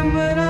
I'm